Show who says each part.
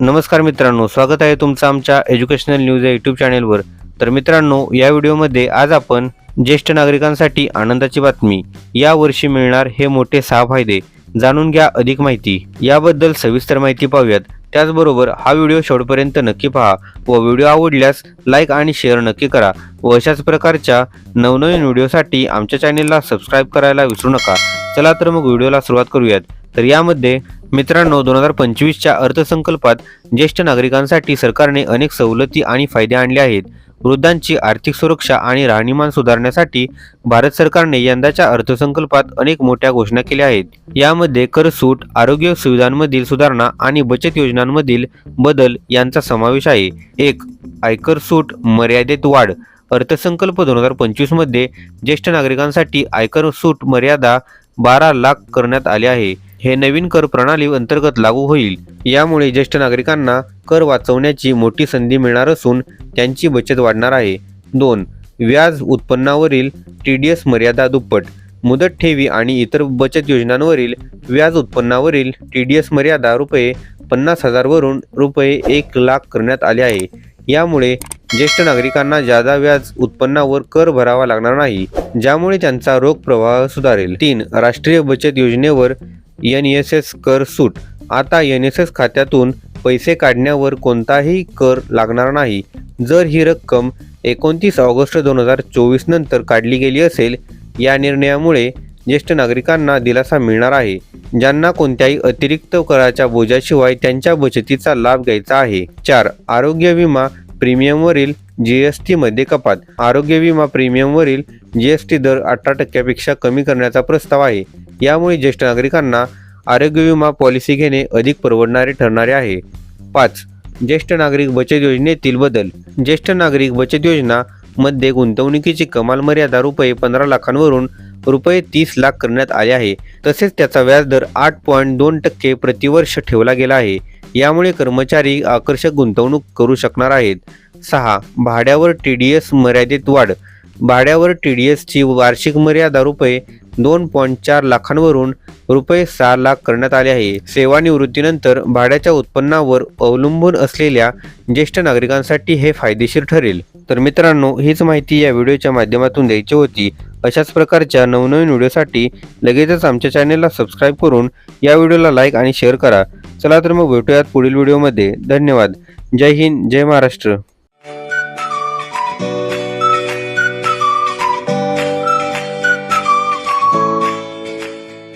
Speaker 1: नमस्कार मित्रांनो स्वागत आहे तुमचं आमच्या एज्युकेशनल न्यूज या यूट्यूब चॅनेलवर तर मित्रांनो या व्हिडिओमध्ये आज आपण ज्येष्ठ नागरिकांसाठी आनंदाची बातमी या वर्षी मिळणार हे मोठे सहा फायदे जाणून घ्या अधिक माहिती. याबद्दल सविस्तर माहिती पाहूयात. त्याचबरोबर हा व्हिडिओ शेवटपर्यंत नक्की पहा व व्हिडिओ आवडल्यास लाईक आणि शेअर नक्की करा व अशाच प्रकारच्या नवनवीन व्हिडिओसाठी आमच्या चॅनेलला सबस्क्राईब करायला विसरू नका. चला तर मग व्हिडिओला सुरुवात करूयात. तर यामध्ये मित्रांनो दोन हजार पंचवीसच्या अर्थसंकल्पात ज्येष्ठ नागरिकांसाठी सरकारने अनेक सवलती आणि फायदे आणले आहेत. वृद्धांची आर्थिक सुरक्षा आणि राहणीमान सुधारण्यासाठी भारत सरकारने यंदाच्या अर्थसंकल्पात अनेक मोठ्या घोषणा केल्या आहेत. यामध्ये कर सूट आरोग्य सुविधांमधील सुधारणा आणि बचत योजनांमधील बदल यांचा समावेश आहे. एक आयकर सूट मर्यादेत वाढ. अर्थसंकल्प दोन हजार पंचवीसमध्ये ज्येष्ठ नागरिकांसाठी आयकर सूट मर्यादा बारा लाख करण्यात आली आहे. हे नवीन कर प्रणाली अंतर्गत लागू होईल. यामुळे ज्येष्ठ नागरिकांना कर वाचवण्याची मोठी संधी मिळणार असून त्यांची बचत वाढणार आहे. दोन व्याज उत्पन्नावरील टी डी एस मर्यादा दुप्पट. मुदत ठेवी आणि इतर बचत योजनांवरील व्याज उत्पन्नावरील टी डी एस मर्यादा रुपये पन्नास हजारवरून रुपये एक लाख करण्यात आले आहे. यामुळे ज्येष्ठ नागरिकांना जादा व्याज उत्पन्नावर कर भरावा लागणार नाही ज्यामुळे त्यांचा रोख प्रवाह सुधारेल. तीन राष्ट्रीय बचत योजनेवर एन एस एस कर सूट. आता एन एस एस खात्यातून पैसे काढण्यावर कोणताही कर लागणार नाही. जर ही रक्कम एकोणतीस ऑगस्ट दोन हजार चोवीस नंतर काढली गेली असेल या निर्णयामुळे ज्येष्ठ नागरिकांना दिलासा मिळणार आहे. ज्यांना कोणत्याही अतिरिक्त कराच्या बोजाशिवाय त्यांच्या बचतीचा लाभ घ्यायचा आहे. चार आरोग्य विमा प्रीमियमवरील जी एस टीमध्ये कपात. आरोग्य विमा प्रीमियमवरील जी एस टी दर अठरा टक्क्यापेक्षा कमी करण्याचा प्रस्ताव आहे. यामुळे ज्येष्ठ नागरिकांना आरोग्य विमा पॉलिसी घेणे अधिक परवडणारे ठरणारे आहे. पाच ज्येष्ठ नागरिक बचत योजनेतील बदल. ज्येष्ठ नागरिक बचत योजना मध्ये गुंतवणुकीची कमाल मर्यादा रुपये पंधरा लाखांवरून रुपये तीस लाख करण्यात आले आहे. तसेच त्याचा व्याजदर आठ पॉईंट दोन टक्के प्रतिवर्ष ठेवला गेला आहे. यामुळे कर्मचारी आकर्षक गुंतवणूक करू शकणार आहेत. सहा भाड्यावर टी डी एस मर्यादेत वाढ. भाड्यावर टी डी एसची वार्षिक मर्यादा रुपये दोन पॉईंट चार लाखांवरून रुपये सहा लाख करण्यात आले आहे. सेवानिवृत्तीनंतर भाड्याच्या उत्पन्नावर अवलंबून असलेल्या ज्येष्ठ नागरिकांसाठी हे फायदेशीर ठरेल. तर मित्रांनो हीच माहिती या व्हिडिओच्या माध्यमातून द्यायची होती. अशाच प्रकारच्या नवनवीन व्हिडिओसाठी लगेचच आमच्या चॅनेलला सबस्क्राईब करून या व्हिडिओला लाईक आणि शेअर करा. चला तर मग भेटूयात पुढील व्हिडिओमध्ये. धन्यवाद. जय हिंद जय महाराष्ट्र.